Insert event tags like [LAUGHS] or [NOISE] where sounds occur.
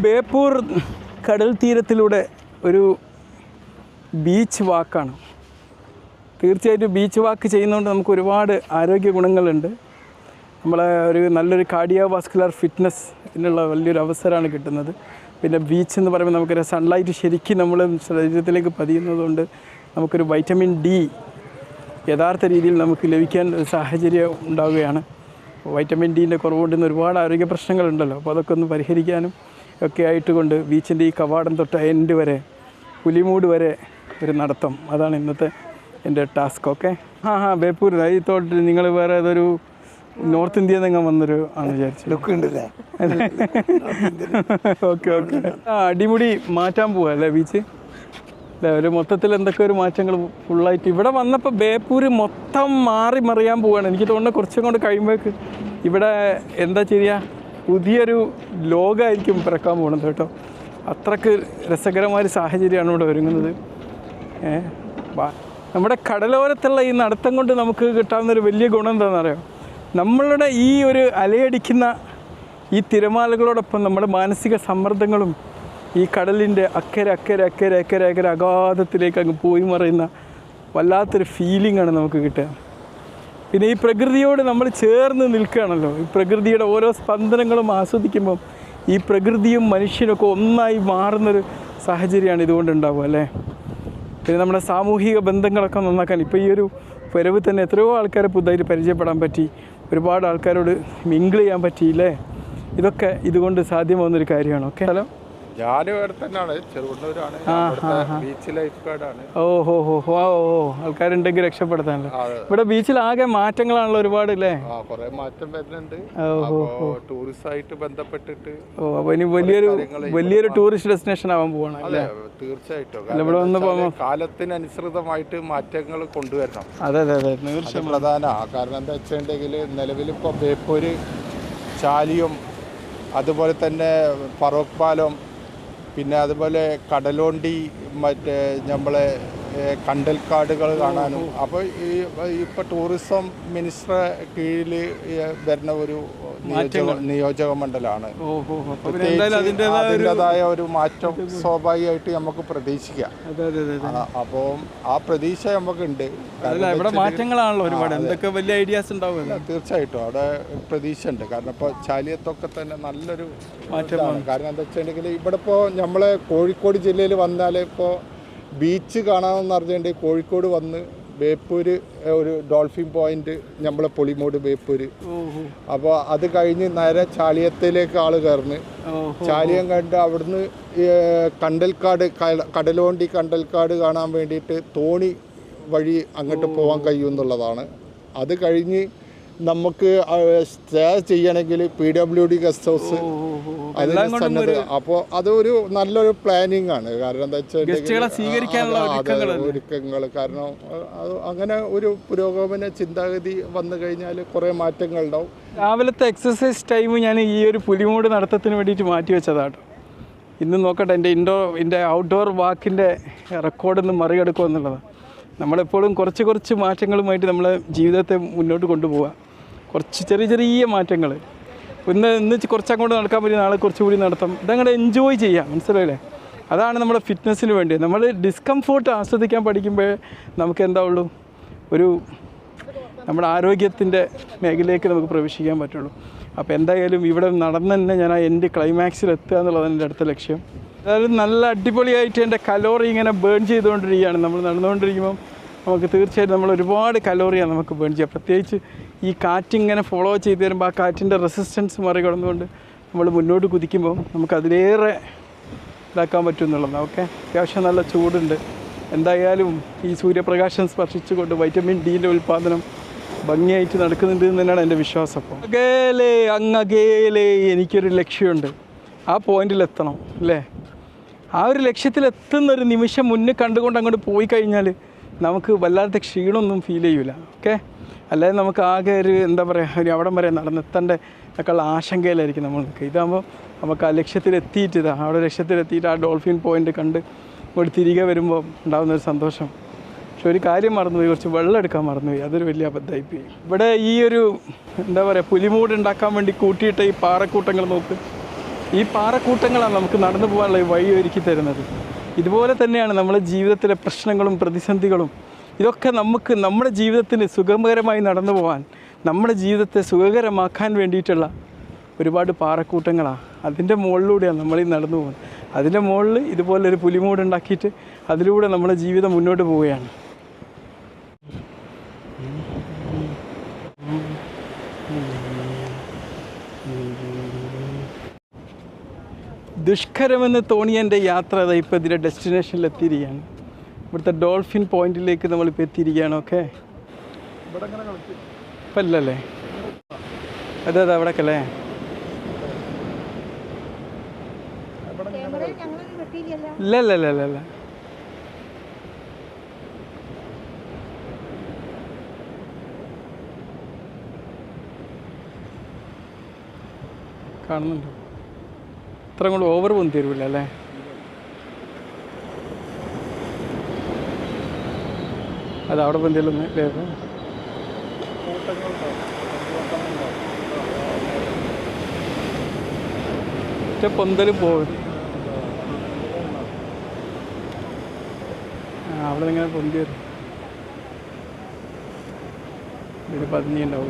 ബേപ്പൂർ കടൽ തീരത്തിലൂടെ ഒരു ബീച്ച് വാക്കാണ്. തീർച്ചയായിട്ടും ബീച്ച് വാക്ക് ചെയ്യുന്നതുകൊണ്ട് നമുക്ക് ഒരുപാട് ആരോഗ്യ ഗുണങ്ങളുണ്ട്. നമ്മളെ ഒരു നല്ലൊരു കാർഡിയോ വാസ്കുലർ ഫിറ്റ്നസ് ഇതിനുള്ള വലിയൊരു അവസരമാണ് കിട്ടുന്നത്. പിന്നെ ബീച്ച് എന്ന് പറയുമ്പോൾ നമുക്കൊരു സൺലൈറ്റ് ശരിക്കും നമ്മൾ ശരീരത്തിലേക്ക് പതിയുന്നതുകൊണ്ട് നമുക്കൊരു വൈറ്റമിൻ ഡി യഥാർത്ഥ രീതിയിൽ നമുക്ക് ലഭിക്കാൻ ഒരു സാഹചര്യം ഉണ്ടാവുകയാണ്. വൈറ്റമിൻ ഡീന്റെ കുറവുകൊണ്ടുന്ന ഒരുപാട് ആരോഗ്യ പ്രശ്നങ്ങളുണ്ടല്ലോ. അപ്പോൾ അതൊക്കെ ഒന്ന് പരിഹരിക്കാനും ഒക്കെ ആയിട്ട് കൊണ്ട് ബീച്ചിന്റെ ഈ കവാടം തൊട്ട് എൻഡ് വരെ പുലിമൂട് വരെ ഒരു നടത്തം. അതാണ് ഇന്നത്തെ എന്റെ ടാസ്ക് ഓക്കെ? ആ ഹാ ബേപ്പൂർ ഈ തോട്ട് നിങ്ങൾ വേറെ ഏതൊരു നോർത്ത് ഇന്ത്യയിൽ നിന്ന് വന്നൊരു ആണ് വിചാരിച്ചു ലുക്ക് ഉണ്ടല്ലേ? [LAUGHS] Okay okay. ആ അടിമുടി മാറ്റാൻ പോവാ അല്ലേ ബീച്ച്? അല്ലേ ഒരു മൊത്തത്തിൽ എന്തൊക്കെ ഒരു മാറ്റങ്ങൾ ഫുള്ളായിട്ട് ഇവിടെ വന്നപ്പോൾ ബേപ്പൂർ മൊത്തം മാറി മറിയാൻ പോവാണ്. എനിക്ക് തോന്നുന്നു കുറച്ചും കൊണ്ട് കഴിയുമ്പോഴേക്ക് ഇവിടെ എന്താ ചെയ്യുക പുതിയൊരു ലോകമായിരിക്കും പിറക്കാൻ പോകുന്നത് കേട്ടോ. അത്രയ്ക്ക് രസകരമായ ഒരു സാഹചര്യമാണ് ഇവിടെ ഒരുങ്ങുന്നത്. നമ്മുടെ കടലോരത്തുള്ള ഈ നടത്തം കൊണ്ട് നമുക്ക് കിട്ടാവുന്ന ഒരു വലിയ ഗുണം എന്താണെന്നറിയോ? നമ്മളുടെ ഈ ഒരു അലയടിക്കുന്ന ഈ തിരമാലകളോടൊപ്പം നമ്മുടെ മാനസിക സമ്മർദ്ദങ്ങളും ഈ കടലിന്റെ അക്കരെ അക്കരെ അക്കരെ അക്കരെ അക്കരെ അഗാധത്തിലേക്ക് അങ്ങ് പോയി മറയുന്ന വല്ലാത്തൊരു ഫീലിംഗ് ആണ് നമുക്ക് കിട്ടുക. പിന്നെ ഈ പ്രകൃതിയോട് നമ്മൾ ചേർന്ന് നിൽക്കുകയാണല്ലോ. ഈ പ്രകൃതിയുടെ ഓരോ സ്പന്ദനങ്ങളും ആസ്വദിക്കുമ്പം ഈ പ്രകൃതിയും മനുഷ്യനൊക്കെ ഒന്നായി മാറുന്നൊരു സാഹചര്യമാണ് ഇതുകൊണ്ട് ഉണ്ടാവുക അല്ലേ? പിന്നെ നമ്മുടെ സാമൂഹിക ബന്ധങ്ങളൊക്കെ നന്നാക്കാൻ ഇപ്പോൾ ഈ ഒരു വരവ് തന്നെ എത്രയോ ആൾക്കാരെ പുതുതായിട്ട് പരിചയപ്പെടാൻ പറ്റി ഒരുപാട് ആൾക്കാരോട് മിങ്കിൾ ചെയ്യാൻ പറ്റിയില്ലേ ഇതൊക്കെ ഇതുകൊണ്ട് സാധ്യമാവുന്നൊരു കാര്യമാണ് ഓക്കെ? ഹലോ ഞാനും ഇവിടെ തന്നെയാണ്. ചെറുകുന്നൂരാണ് ബീച്ച് ലൈഫ് ഗാർഡാണ് ഓ ഹോ ഹോ ഓ ആൾക്കാരുണ്ടെങ്കിൽ രക്ഷപ്പെടുത്താനല്ലോ? ഇവിടെ ബീച്ചിൽ ആകെ മാറ്റങ്ങളാണല്ലോ ഒരുപാട് അല്ലേ കുറെ മാറ്റം വരുന്നുണ്ട്. അപ്പോ ടൂറിസമായിട്ട് ബന്ധപ്പെട്ടിട്ട് ഓ അപ്പൊ ഇനി വലിയൊരു വലിയൊരു ടൂറിസ്റ്റ് ഡെസ്റ്റിനേഷൻ ആവാൻ പോവാണ് അല്ലേ? തീർച്ചയായിട്ടും. ഇവിടെ വന്ന് കാലത്തിനനുസൃതമായിട്ട് മാറ്റങ്ങൾ കൊണ്ടുവരണം. അതെ അതെ അതെ. തീർച്ചയായും. പ്രധാന. കാരണം എന്താ വെച്ചിട്ടുണ്ടെങ്കിൽ നിലവിലിപ്പോൾ ബേപ്പൂര് ചാലിയും അതുപോലെ തന്നെ ഫറോക്ക് പാലം പിന്നെ അതുപോലെ കടലോണ്ടി മറ്റേ നമ്മളെ കണ്ടൽക്കാടുകൾ കാണാനും. അപ്പോൾ ഈ ഇപ്പോൾ ടൂറിസം മിനിസ്റ്റർ കീഴിൽ വരുന്ന ഒരു നിയോജക നിയോജക മണ്ഡലമാണ് അതിന്റെതായ ഒരു മാറ്റം സ്വാഭാവികമായിട്ട് നമുക്ക് പ്രതീക്ഷിക്കാം. അപ്പോൾ ആ, പ്രതീക്ഷ നമുക്കുണ്ട്. ഇവിടെ മാറ്റങ്ങളാണല്ലോ ഒരുപാട്. എന്തൊക്കെ വലിയ ഐഡിയാസ് ഉണ്ടാവും തീർച്ചയായിട്ടും. അവിടെ പ്രതീക്ഷ ഉണ്ട് കാരണം ഇപ്പോൾ ചാലിയത്തൊക്കെ തന്നെ നല്ലൊരു മാറ്റമാണ്. കാരണം എന്താ വെച്ചിട്ടുണ്ടെങ്കിൽ ഇവിടെ ഇപ്പോൾ നമ്മളെ കോഴിക്കോട് ജില്ലയിൽ വന്നാൽ ഇപ്പോൾ ബീച്ച് കാണാമെന്ന് അറിഞ്ഞുകൊണ്ട് കോഴിക്കോട് വന്ന് ബേപ്പൂര് ഒരു ഡോൾഫിൻ പോയിന്റ് നമ്മളെ പൊളിമോട് ബേപ്പൂര് അപ്പോൾ അത് കഴിഞ്ഞ് നേരെ ചാലിയത്തിലേക്ക് ആൾ കയറുന്നു. ചാലിയം കണ്ട് അവിടുന്ന് കണ്ടൽക്കാട് കടലോണ്ടി കണ്ടൽക്കാട് കാണാൻ വേണ്ടിയിട്ട് തോണി വഴി അങ്ങോട്ട് പോകാൻ കഴിയുമെന്നുള്ളതാണ്. അത് കഴിഞ്ഞ് നമുക്ക് സ്റ്റേ ചെയ്യണമെങ്കിൽ P W D guest house അതിന് സന്നദ്ധ അപ്പോൾ അതൊരു നല്ലൊരു പ്ലാനിങ് ആണ്. കാരണം എന്താ വെച്ചാൽ ഒരുക്കങ്ങൾ. കാരണം അത് അങ്ങനെ ഒരു പുരോഗമന ചിന്താഗതി വന്നു കഴിഞ്ഞാൽ കുറേ മാറ്റങ്ങൾ ഉണ്ടാവും. രാവിലത്തെ എക്സസൈസ് ടൈം ഞാൻ ഈ ഒരു പുലിമൂട് നടത്തത്തിന് വേണ്ടിയിട്ട് മാറ്റി വെച്ചതാട്ടോ ഇന്ന് നോക്കട്ടെ എന്റെ ഇൻഡോർ എന്റെ ഔട്ട്ഡോർ വാക്കിന്റെ റെക്കോർഡൊന്നും മറികടക്കുക എന്നുള്ളതാണ് നമ്മളെപ്പോഴും കുറച്ച് കുറച്ച് മാറ്റങ്ങളുമായിട്ട് നമ്മളെ ജീവിതത്തെ മുന്നോട്ട് കൊണ്ടുപോവുക കുറച്ച് ചെറിയ ചെറിയ മാറ്റങ്ങൾ. ഇന്ന് ഇന്ന് കുറച്ച് അങ്ങോട്ട് നടക്കാൻ പറ്റും നാളെ കുറച്ചുകൂടി നടത്താം. ഇതങ്ങോട്ട് എൻജോയ് ചെയ്യാം. മനസ്സിലായില്ലേ? അതാണ് നമ്മുടെ ഫിറ്റ്നസ്സിന് വേണ്ടി. നമ്മൾ ഡിസ്കംഫോർട്ട് ആസ്വദിക്കാൻ പഠിക്കുമ്പോൾ നമുക്ക് എന്താ ഉള്ളൂ? ഒരു നമ്മുടെ ആരോഗ്യത്തിന്റെ മേഖലയിലേക്ക് നമുക്ക് പ്രവേശിക്കാൻ പറ്റുള്ളൂ. അപ്പോൾ എന്തായാലും ഇവിടെ നടന്ന് തന്നെ ഞാൻ ആ എന്റെ ക്ലൈമാക്സിൽ എത്തുക എന്നുള്ളതാണ് എന്റെ അടുത്ത ലക്ഷ്യം. അതായത് നല്ല അടിപൊളിയായിട്ട് എന്റെ കലോറി ഇങ്ങനെ ബേൺ ചെയ്തുകൊണ്ടിരിക്കുകയാണ്. നമ്മൾ നടന്നുകൊണ്ടിരിക്കുമ്പം നമുക്ക് തീർച്ചയായിട്ടും നമ്മൾ ഒരുപാട് കലോറിയാണ് നമുക്ക് ബേൺ ചെയ്യുക പ്രത്യേകിച്ച് ഈ കാറ്റിങ്ങനെ ഫോളോ ചെയ്ത് വരുമ്പോൾ ആ കാറ്റിന്റെ റെസിസ്റ്റൻസ് മറികടന്നുകൊണ്ട് നമ്മൾ മുന്നോട്ട് കുതിക്കുമ്പോൾ നമുക്ക് അതിലേറെ ഇതാക്കാൻ പറ്റും എന്നുള്ളതാണ് ഓക്കെ? അത്യാവശ്യം നല്ല ചൂടുണ്ട്. എന്തായാലും ഈ സൂര്യപ്രകാശം സ്പർശിച്ചുകൊണ്ട് വൈറ്റമിൻ ഡീന്റെ ഉൽപ്പാദനം ഭംഗിയായിട്ട് നടക്കുന്നുണ്ട് എന്ന് തന്നെയാണ് എന്റെ വിശ്വാസം അപ്പോൾ. അകേലേ അങ്ങകേലേ എനിക്കൊരു ലക്ഷ്യമുണ്ട്. ആ പോയിന്റിൽ എത്തണം അല്ലേ? ആ ഒരു ലക്ഷ്യത്തിലെത്തുന്ന ഒരു നിമിഷം മുന്നേ കണ്ടുകൊണ്ട് അങ്ങോട്ട് പോയി കഴിഞ്ഞാൽ നമുക്ക് വല്ലാത്ത ക്ഷീണമൊന്നും ഫീൽ ചെയ്യൂല. ഓക്കെ? അല്ലാതെ നമുക്ക് ആകെ ഒരു എന്താ പറയുക ഒരു അവിടം വരെ നടന്നെത്തേണ്ട ഒക്കെയുള്ള ആശങ്കയിലായിരിക്കും നമ്മൾ നിൽക്കുക ഇതാകുമ്പോൾ നമുക്ക് ആ ലക്ഷ്യത്തിലെത്തിയിട്ട് ഇതാ അവിടെ ലക്ഷ്യത്തിലെത്തിയിട്ട് ആ ഡോൾഫിൻ പോയിന്റ് കണ്ട് ഇങ്ങോട്ട് തിരികെ വരുമ്പോൾ ഉണ്ടാകുന്ന ഒരു സന്തോഷം. പക്ഷെ ഒരു കാര്യം മറന്നുപോയി കുറച്ച് വെള്ളം എടുക്കാൻ മറന്നുപോയി. അതൊരു വലിയ അബദ്ധമായിപ്പോയി. ഇവിടെ ഈ ഒരു എന്താ പറയുക പുലിമൂട് ഉണ്ടാക്കാൻ വേണ്ടി കൂട്ടിയിട്ട ഈ പാറക്കൂട്ടങ്ങൾ നോക്ക്. ഈ പാറക്കൂട്ടങ്ങളാണ് നമുക്ക് നടന്നു പോകാനുള്ള വഴി ഒരുക്കി തരുന്നത്. ഇതുപോലെ തന്നെയാണ് നമ്മുടെ ജീവിതത്തിലെ പ്രശ്നങ്ങളും പ്രതിസന്ധികളും ഇതൊക്കെ നമുക്ക് നമ്മുടെ ജീവിതത്തിന് സുഖകരമായി നടന്നു പോകാൻ നമ്മുടെ ജീവിതത്തെ സുഖകരമാക്കാൻ വേണ്ടിയിട്ടുള്ള ഒരുപാട് പാറക്കൂട്ടങ്ങളാണ് അതിന്റെ മുകളിലൂടെയാണ് നമ്മളീ നടന്നു പോകുന്നത് അതിന്റെ മുകളിൽ ഇതുപോലൊരു പുലിമൂട് ഉണ്ടാക്കിയിട്ട് അതിലൂടെ നമ്മുടെ ജീവിതം മുന്നോട്ട് പോവുകയാണ്. ദുഷ്കരമെന്ന് തോന്നിയ എന്റെ യാത്ര ഇപ്പോൾ ഇതിന്റെ ഡെസ്റ്റിനേഷനിൽ എത്തിയിരിക്കുകയാണ് ഇവിടുത്തെ ഡോൾഫിൻ പോയിന്റിലേക്ക് നമ്മൾ നമ്മളിപ്പോൾ എത്തിയിരിക്കുകയാണ് ഓക്കെ ഇപ്പം ഇല്ലല്ലേ അതെ അതെ അവിടെയൊക്കെ അല്ലേ ഇല്ല ഇല്ല ഇല്ല ഇല്ല ഇല്ല. കാണുന്നുണ്ടോ? ഇത്ര അങ്ങോട്ട് ഓവർ പൊന്തി തരുമില്ല അല്ലേ അത് അവിടെ എന്തെങ്കിലും ഒറ്റ പൊന്തൽ പോകും അവിടെ നിങ്ങനെ പൊന്തി വരും. ഇതിൽ പതിഞ്ഞുണ്ടാവും